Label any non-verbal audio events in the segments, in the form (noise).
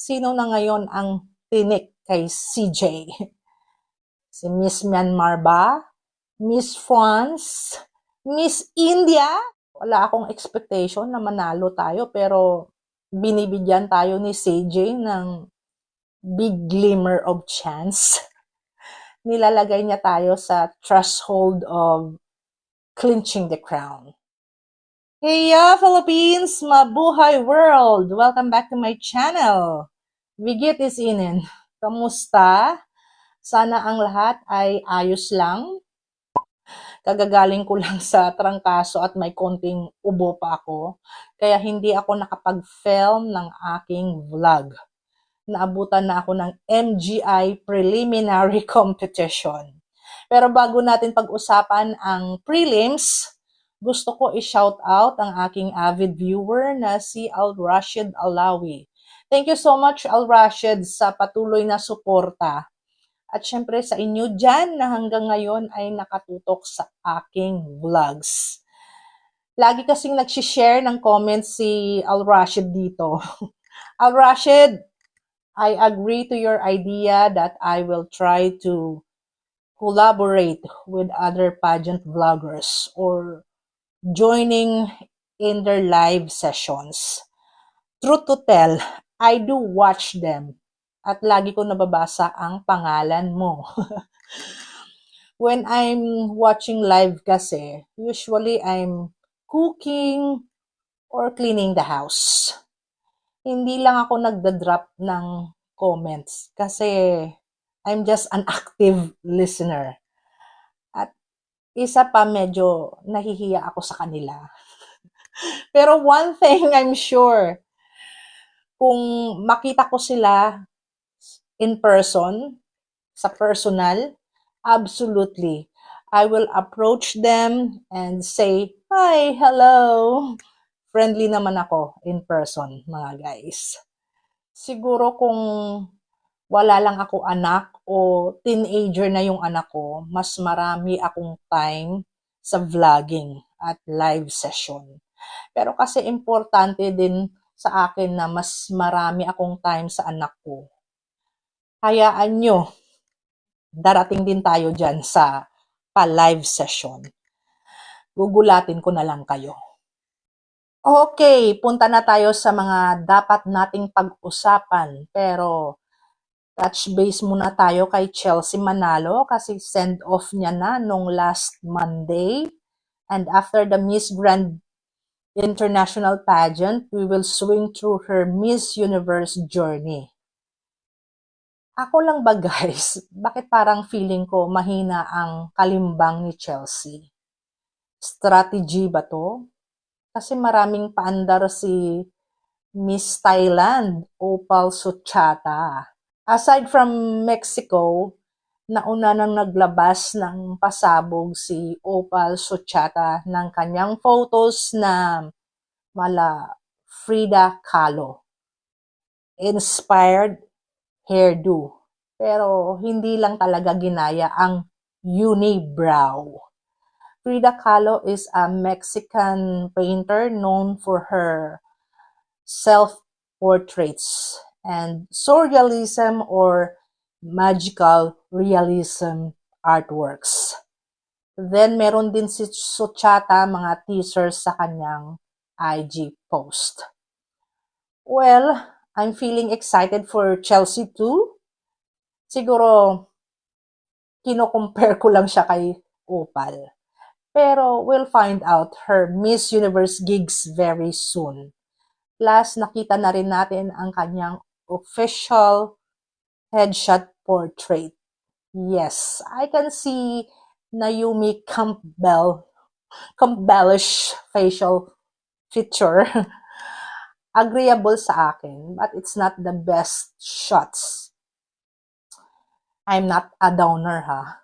sino na ngayon ang tinik kay CJ? (laughs) Si Miss Myanmar ba? Miss France? Miss India? Wala akong expectation na manalo tayo pero binibigyan tayo ni CJ ng big glimmer of chance. (laughs) Nilalagay niya tayo sa threshold of clinching the crown. Hey ya, Philippines! Mabuhay world! Welcome back to my channel. Vigit is inin. Kamusta? Sana ang lahat ay ayos lang. Kagagaling ko lang sa trangkaso at may konting ubo pa ako. Kaya hindi ako nakapag-film ng aking vlog. Naabutan na ako ng MGI Preliminary (laughs) Competition. Pero bago natin pag-usapan ang prelims, gusto ko i-shout out ang aking avid viewer na si Al Rashid Alawi. Thank you so much Al Rashid sa patuloy na suporta. At syempre sa inyo dyan na hanggang ngayon ay nakatutok sa aking vlogs. Lagi kasing nagsishare ng comments si Al Rashid dito. (laughs) Al Rashid, I agree to your idea that I will try to collaborate with other pageant vloggers or joining in their live sessions. Truth to tell, I do watch them at lagi ko nababasa ang pangalan mo. (laughs) When I'm watching live kasi, usually I'm cooking or cleaning the house. Hindi lang ako nagda-drop ng comments kasi I'm just an active listener. Isa pa medyo nahihiya ako sa kanila. (laughs) Pero one thing I'm sure, kung makita ko sila in person, sa personal, absolutely. I will approach them and say, Hi, hello. Friendly naman ako in person, mga guys. Siguro kung wala lang ako anak o teenager na yung anak ko, mas marami akong time sa vlogging at live session. Pero kasi importante din sa akin na mas marami akong time sa anak ko hayaan nyo, darating din tayo dyan sa pa-live session. Gugulatin ko na lang kayo. Okay, punta na tayo sa mga dapat nating pag-usapan. Pero touch base muna tayo kay Chelsea Manalo kasi send off niya na nung last Monday. And after the Miss Grand International pageant, we will swing through her Miss Universe journey. Ako lang ba (laughs) guys, bakit parang feeling ko mahina ang kalimbang ni Chelsea? Strategy ba to? Kasi maraming paandar si Miss Thailand, Opal Suchata. Aside from Mexico, nauna nang naglabas ng pasabog si Opal Suchata ng kanyang photos na mala Frida Kahlo. Inspired hairdo. Pero hindi lang talaga ginaya ang unibrow. Frida Kahlo is a Mexican painter known for her self-portraits and surrealism or magical realism artworks. Then, meron din si Suchata mga teasers sa kanyang IG post. Well, I'm feeling excited for Chelsea too. Siguro, kino-compare ko lang siya kay Opal. Pero we'll find out her Miss Universe gigs very soon. Plus, nakita na rin natin ang kanyang official headshot portrait. Yes, I can see Naomi Campbell, Campbellish facial feature (laughs) agreeable sa akin, but it's not the best shots. I'm not a downer ha.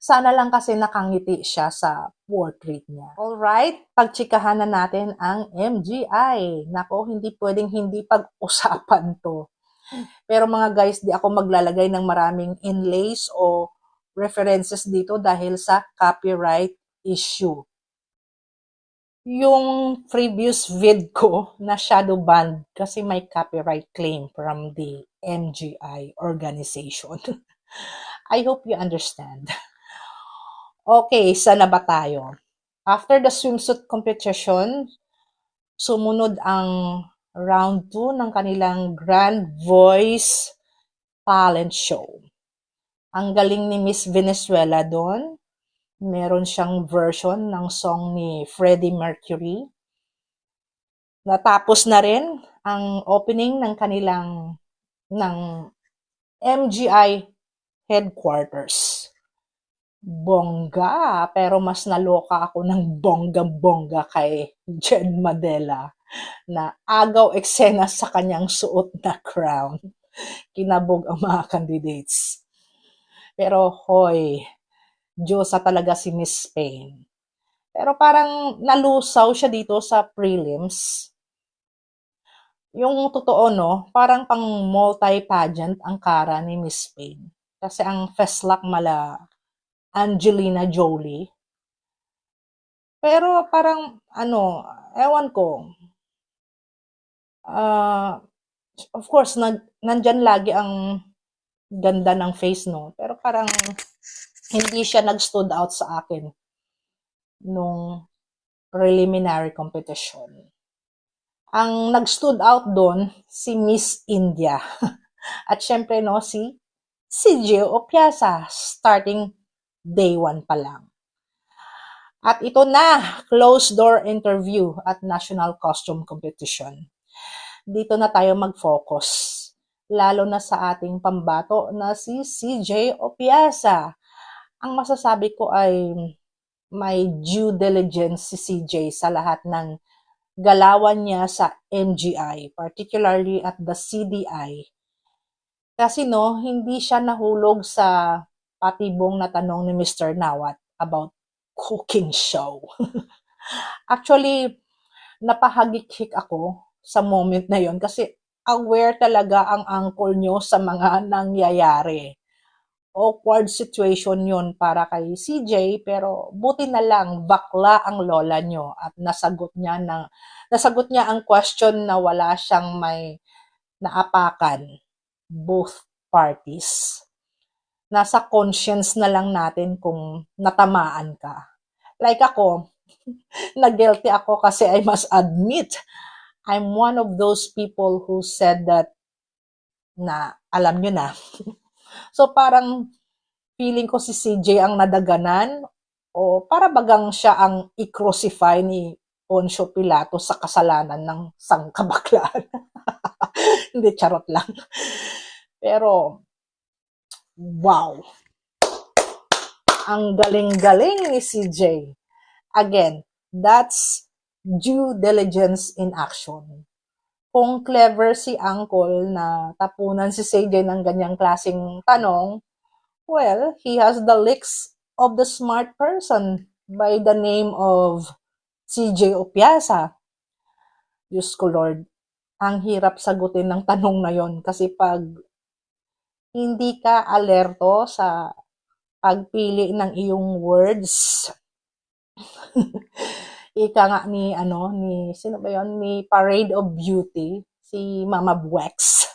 Sana lang kasi nakangiti siya sa portrait niya. Alright, pagchikahan na natin ang MGI. Nako, hindi pwedeng hindi pag-usapan to. Pero mga guys, di ako maglalagay ng maraming inlays o references dito dahil sa copyright issue. yung previous vid ko na shadow banned kasi may copyright claim from the MGI organization. (laughs) I hope you understand. Okay, sana ba tayo? After the swimsuit competition, sumunod ang round 2 ng kanilang Grand Voice Talent Show. Ang galing ni Miss Venezuela doon. Meron siyang version ng song ni Freddie Mercury. Natapos na rin ang opening ng kanilang ng MGI headquarters. Bongga, pero mas naloka ako ng bongga-bongga kay Jed Madela na agaw eksena sa kanyang suot na crown. Kinabog ang mga candidates. Pero hoy, Diyosa talaga si Miss Spain. Pero parang nalusaw siya dito sa prelims. Yung totoo, no, parang pang multi-pageant ang kara ni Miss Spain. Kasi ang Feslak mala Angelina Jolie. Pero parang, ano, ewan ko, uh, of course, nag, nandyan lagi ang ganda ng face, no? Pero parang, hindi siya nag-stood out sa akin nung preliminary competition. Ang nag-stood out doon, si Miss India. (laughs) At syempre, no, si, si Gio Opiasa, starting day one pa lang. At ito na, closed door interview at National Costume Competition. Dito na tayo mag-focus, lalo na sa ating pambato na si CJ Opiasa. Ang masasabi ko ay may due diligence si CJ sa lahat ng galawan niya sa MGI, particularly at the CDI. Kasi no, hindi siya nahulog sa patibong na tanong ni Mr. Nawat about cooking show. (laughs) Actually, napahagik-hik ako sa moment na yon kasi aware talaga ang uncle nyo sa mga nangyayari. Awkward situation yun para kay CJ pero buti na lang bakla ang lola nyo at nasagot niya ng nasagot niya ang question na wala siyang may naapakan both parties nasa conscience na lang natin kung natamaan ka. Like ako, (laughs) na-guilty ako kasi I must admit, I'm one of those people who said that na alam nyo na. (laughs) so parang feeling ko si CJ ang nadaganan o para bagang siya ang i-crucify ni Poncio Pilato sa kasalanan ng sangkabaklaan. (laughs) Hindi, charot lang. Pero Wow! Ang galing-galing ni CJ. Again, that's due diligence in action. Kung clever si Uncle na tapunan si CJ ng ganyang klaseng tanong, well, he has the licks of the smart person by the name of CJ Opiasa. Diyos ko Lord, ang hirap sagutin ng tanong na yon kasi pag hindi ka alerto sa pagpili ng iyong words. (laughs) Ika nga ni ano ni sino ba 'yon ni Parade of Beauty si Mama Buex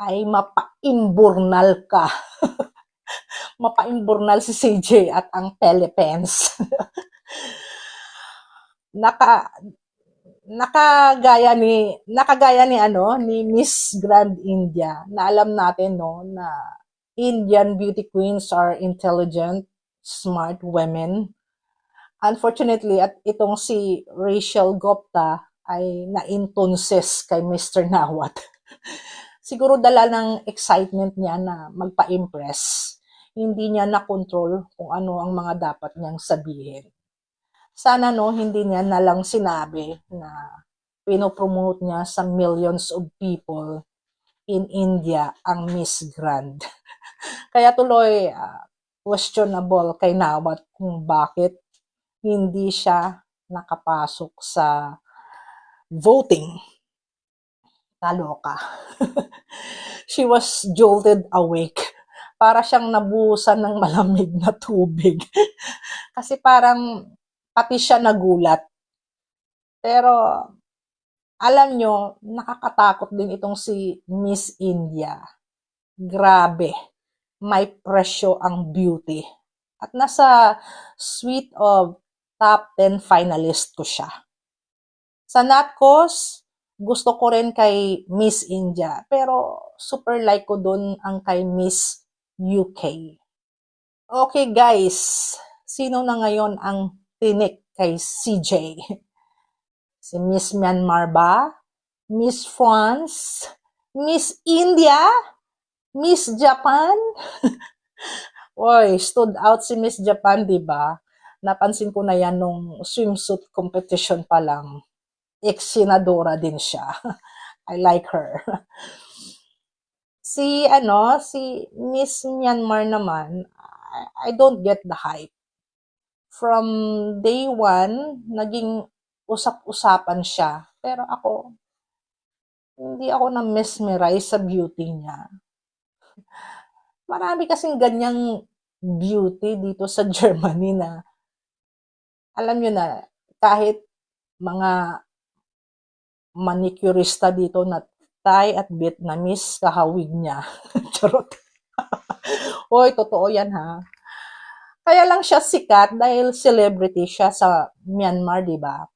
ay mapaimburnal ka. (laughs) mapaimburnal si CJ at ang Philippines. (laughs) Naka nakagaya ni nakagaya ni ano ni Miss Grand India na alam natin no na Indian beauty queens are intelligent, smart women. Unfortunately, at itong si Rachel Gupta ay naintunses kay Mr. Nawat. (laughs) Siguro dala ng excitement niya na magpa-impress. Hindi niya na-control kung ano ang mga dapat niyang sabihin sana no, hindi niya na lang sinabi na pinopromote niya sa millions of people in India ang Miss Grand. (laughs) Kaya tuloy uh, questionable kay Nawat kung bakit hindi siya nakapasok sa voting. Taloka. (laughs) She was jolted awake. Para siyang nabuhusan ng malamig na tubig. (laughs) Kasi parang pati siya nagulat Pero, alam nyo, nakakatakot din itong si Miss India. Grabe. May presyo ang beauty. At nasa suite of top 10 finalist ko siya. Sa Natcos, gusto ko rin kay Miss India. Pero super like ko dun ang kay Miss UK. Okay guys, sino na ngayon ang tinik kay CJ? (laughs) Si Miss Myanmar ba? Miss France? Miss India? Miss Japan? (laughs) Oy, stood out si Miss Japan, di ba? Napansin ko na yan nung swimsuit competition pa lang. Ex-senadora din siya. (laughs) I like her. (laughs) si, ano, si Miss Myanmar naman, I, don't get the hype. From day one, naging usap-usapan siya. Pero ako, hindi ako na-mesmerize sa beauty niya. (laughs) Marami kasing ganyang beauty dito sa Germany na alam nyo na, kahit mga manicurista dito na Thai at Vietnamese, kahawig niya. (laughs) Charot. (laughs) Hoy, totoo yan ha. Kaya lang siya sikat dahil celebrity siya sa Myanmar, di ba?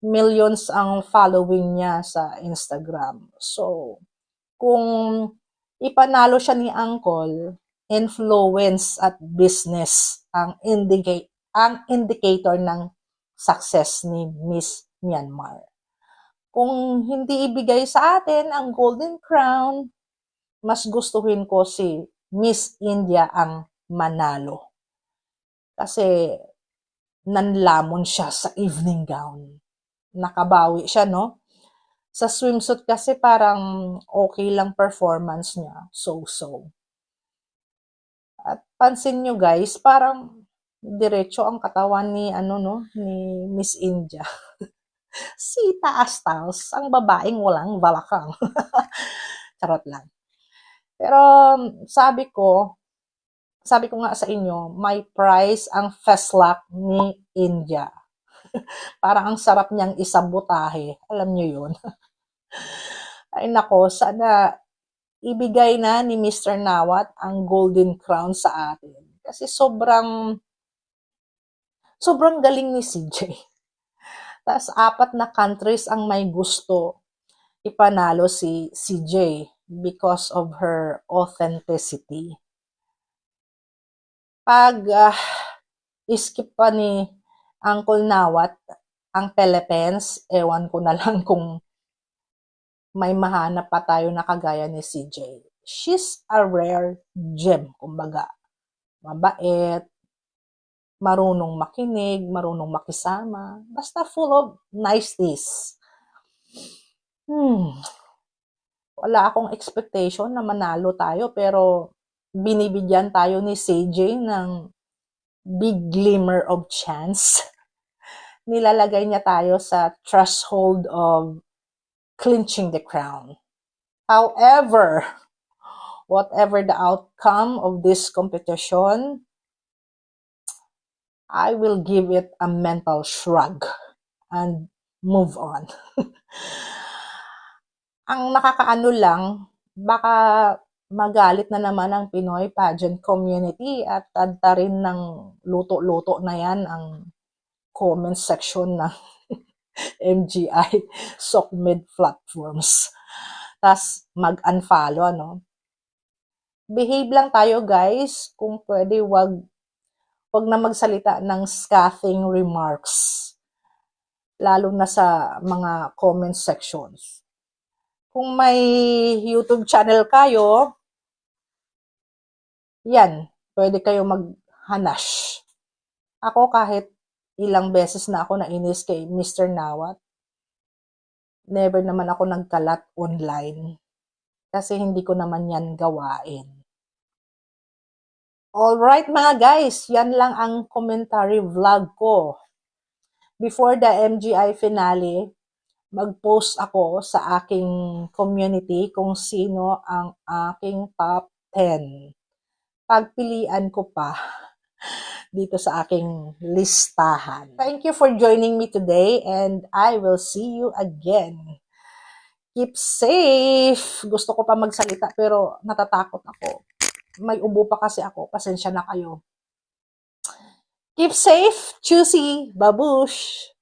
Millions ang following niya sa Instagram. So, kung ipanalo siya ni Uncle, influence at business ang indicate ang indicator ng success ni Miss Myanmar. Kung hindi ibigay sa atin ang Golden Crown, mas gustuhin ko si Miss India ang manalo. Kasi nanlamon siya sa evening gown. Nakabawi siya, no? Sa swimsuit kasi parang okay lang performance niya. So-so. At pansin nyo guys, parang diretso ang katawan ni ano no ni Miss India. (laughs) si taas taas ang babaeng walang balakang. (laughs) Charot lang. Pero sabi ko, sabi ko nga sa inyo, may price ang Feslak ni India. (laughs) Para ang sarap niyang isabotahe. Alam niyo yun. Ay nako, sana ibigay na ni Mr. Nawat ang golden crown sa atin. Kasi sobrang sobrang galing ni CJ. Tapos apat na countries ang may gusto ipanalo si CJ because of her authenticity. Pag uh, iskip pa ni Uncle Nawat ang Philippines, ewan ko na lang kung may mahanap pa tayo na kagaya ni CJ. She's a rare gem, kumbaga. Mabait, marunong makinig, marunong makisama, basta full of niceties. Hmm. Wala akong expectation na manalo tayo pero binibigyan tayo ni CJ ng big glimmer of chance. (laughs) Nilalagay niya tayo sa threshold of clinching the crown. However, whatever the outcome of this competition, I will give it a mental shrug and move on. (laughs) Ang nakakaano lang, baka magalit na naman ang Pinoy pageant community at tadta rin ng luto-luto na yan ang comment section ng (laughs) MGI SOCMED platforms. Tapos mag-unfollow, ano. Behave lang tayo guys. Kung pwede, wag wag na magsalita ng scathing remarks, lalo na sa mga comment sections. Kung may YouTube channel kayo, yan, pwede kayo maghanash. Ako kahit ilang beses na ako nainis kay Mr. Nawat, never naman ako nagkalat online. Kasi hindi ko naman yan gawain. Alright mga guys, yan lang ang commentary vlog ko. Before the MGI finale, mag-post ako sa aking community kung sino ang aking top 10. Pagpilian ko pa (laughs) dito sa aking listahan. Thank you for joining me today and I will see you again. Keep safe! Gusto ko pa magsalita pero natatakot ako may ubo pa kasi ako. Pasensya na kayo. Keep safe, choosy, babush!